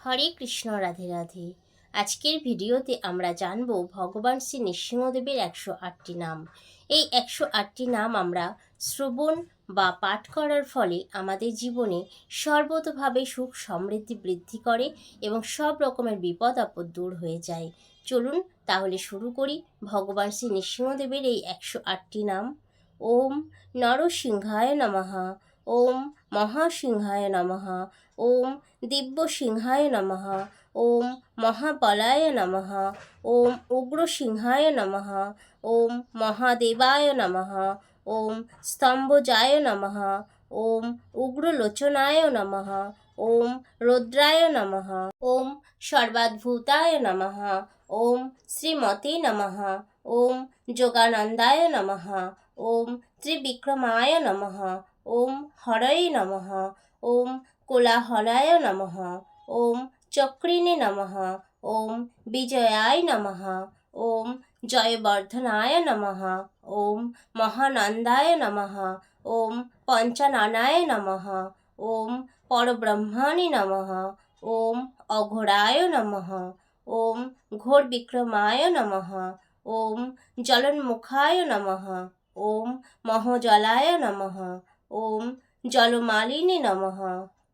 হরে কৃষ্ণ, রাধে রাধে। আজকের ভিডিওতে আমরা জানব ভগবান শ্রী নৃসিংহদেবের একশো আটটি নাম। এই একশো আটটি নাম আমরা শ্রবণ বা পাঠ করার ফলে আমাদের জীবনে সর্বতভাবে সুখ, সমৃদ্ধি বৃদ্ধি করে এবং সব রকমের বিপদ, আপদ দূর হয়ে যায়। চলুন তাহলে শুরু করি ভগবান শ্রী নৃসিংহদেবের এই একশো আটটি নাম। ওম নরসিংহায় নমঃ। ওম মহাসিংহায় নমঃ ওম দিব্য সিংহায় নমঃ ওম মহাবলায় নমঃ ওম উগ্র সিংহায় নমঃ ওম মহাদেবায় নমঃ ওম স্তম্ভজায় নমঃ ওম উগ্রলোচনায় নমঃ ওম রুদ্রায় নমঃ ওম সর্বাদ্ভূতায় নমঃ ওম শ্রীমতে নমঃ ওম যোগানন্দায় নমঃ ওম ত্রিবিক্রমায় নমঃ ওম হরয়ে নমঃ ওম কোলাহলায় নমঃ ওম চক্রিণে নমঃ ওম বিজয়ায় নমঃ ওম জয়বর্ধনায় নমঃ ওম মহানন্দায় নমঃ ওম পঞ্চনানায় নমঃ ওম পরব্রহ্মণে নমঃ ওম অঘোরায় নমঃ ওম ঘোর বিক্রমায় নমঃ ওম জলন্মুখায় নমঃ ওম মহজলায় নমঃ ওম জলমালিনী নমঃ।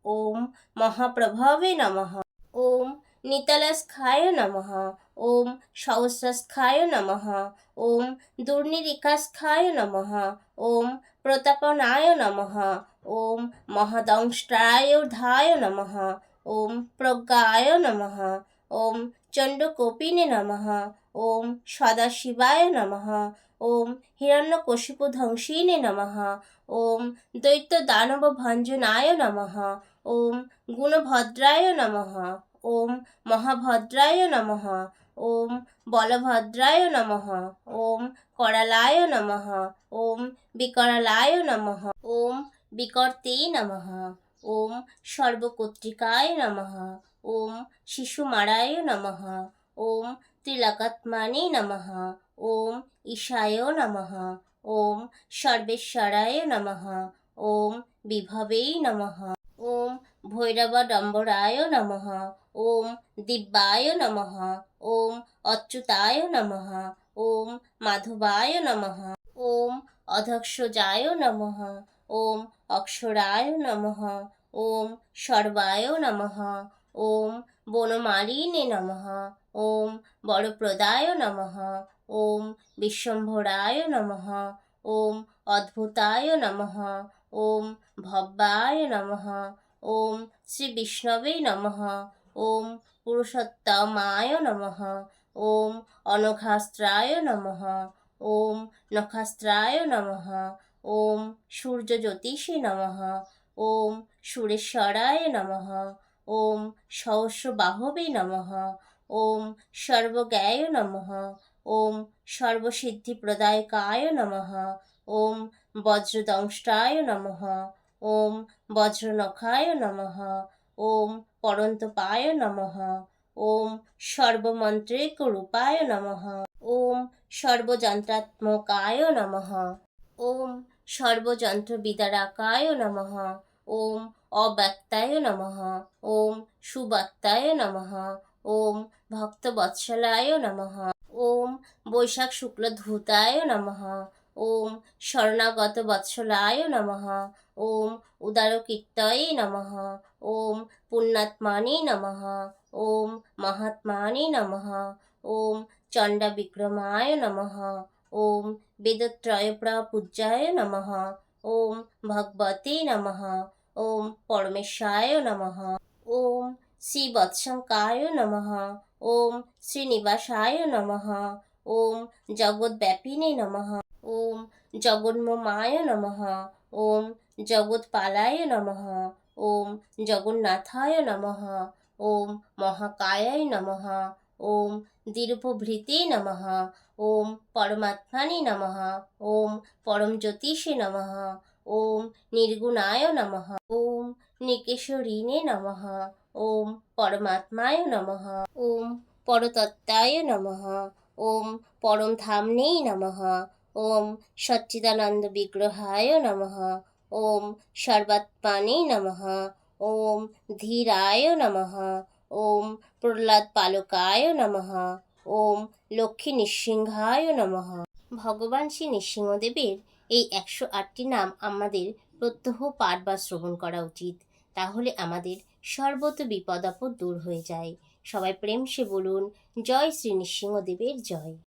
ওম মহাপ্রভবে নমঃ। ওম নিতলস্খায় নমঃ। ওম সহস্রস্খায় নমঃ। ওম দুর্নিরিকাস্খায় নমঃ। ওম প্রতাপনায় নমঃ। ওম মহদংষ্টায়োধায় নমঃ। ওম প্রজ্ঞায় নমঃ। ওম চণ্ডকোপিনে নমঃ। ওম সদাশিবায় নমঃ ওম হিরণ্যকশিপুধ্বংসিনে নমঃ ওম দৈত্য দানব ভঞ্জনায় নমঃ ওম গুণভদ্রায় নমঃ ওম মহাভদ্রায় নমঃ ওম বলভদ্রায় নমঃ ওম করালায় নমঃ ওম বিকরালায় নমঃ ওম বিকর্তে নমঃ ওম সর্বকর্তৃকায় নমঃ ওম শিশুমারায় নমঃ ওম ত্রিলকাত্মানে নমঃ ওম ঈশায় নমঃ ওম সর্বেশ্বরায় নমঃ ওম বিভবেই নমঃ ওম ভৈরবডম্বরায় নমঃ ওম দিব্যায় নমঃ ওম অচ্যুতায় নমঃ ওম মাধবায় নমঃ ওম অধক্ষজায় নমঃ ওম অক্ষরায় নমঃ ওম সর্বায় নমঃ ওম বনমালিনে নমঃ ওম বড়প্রদায় নমঃ ওম বিশ্বম্ভরায় নমঃ ওম অদ্ভুতায় নমঃ ওম ভব্যায় নমঃ ওম শ্রী বিষ্ণবে নমঃ ওম পুরুষোত্তমায় নমঃ ওম অনঘাস্ত্রায় নমঃ ওম নখাস্ত্রায় নমঃ ওম সূর্যজ্যোতিষে নমঃ ওম সুরেশ্বরায় নমঃ ওম সহস্রবাহবে নমঃ ওম সর্বজ্ঞায় নমঃ। ওম সর্বসিদ্ধিপ্রদায়কায় নমঃ। ওম বজ্রদংষ্টায় নমঃ। ওম বজ্রনখায় নমঃ। ওম পরন্তপায় নমঃ। ওম সর্বমন্ত্রেকরূপায় নমঃ। ওম সর্বযন্ত্রাত্মকায় নমঃ। ওম সর্বযন্ত্রবিদারাকায় নমঃ। ওম অব্যক্তায় নমঃ। ওম সুব্যক্তায় নমঃ। ওম ভক্তবৎসলায় নমঃ ওম বৈশাখ শুক্লধূতায় নমঃ ওম শরণাগত বৎসলায় নমঃ ওম উদারকীর্তয়ে নমঃ ওম পুণ্যাত্মানে নমঃ ওম মহাত্মানে নমঃ ওম চণ্ডবিক্রমায় নমঃ ওম বেদত্রয়প্রপূজ্যায় নমঃ ওম ভগবতে নমঃ ওম পরমেশায় নমঃ ওম শ্রীবৎসঙ্কায় নমঃ ওম শ্রীনিবাসায় নমঃ ওম জগদ্ব্যাপিনে নমঃ ওম জগন্মমায় নমঃ ওম জগৎপালায় নমঃ ওম জগন্নাথায় নমঃ ওম মহাকায়ায় নমঃ ওম দীর্ঘভৃতে নমঃ ওম পরমাত্মানে নমঃ ওম পরমজ্যোতিষে নমঃ ওম নির্গুণায় নমঃ ওম নিকেশরিণে নমঃ ওম পরমাত্মায় নমঃ। ওম পরতত্ত্বায় নমঃ। ওম পরমধাম্নে নমঃ। ওম সচ্চিদানন্দ বিগ্রহায় নমঃ। ওম সর্বাত্মানে নমঃ। ওম ধীরায় নমঃ। ওম প্রহ্লাদ পালকায় নমঃ। ওম লক্ষ্মী নৃসিংহায় নমঃ। ভগবান শ্রী নৃসিংহদেবের এই একশো আটটি নাম আমাদের প্রত্যহ পাঠ বা শ্রবণ করা উচিত। তাহলে আমাদের সর্বত বিপদ আপদ দূর হয়ে যায়। সবাই প্রেম সে বলুন, জয় শ্রী নৃসিংহদেবের জয়।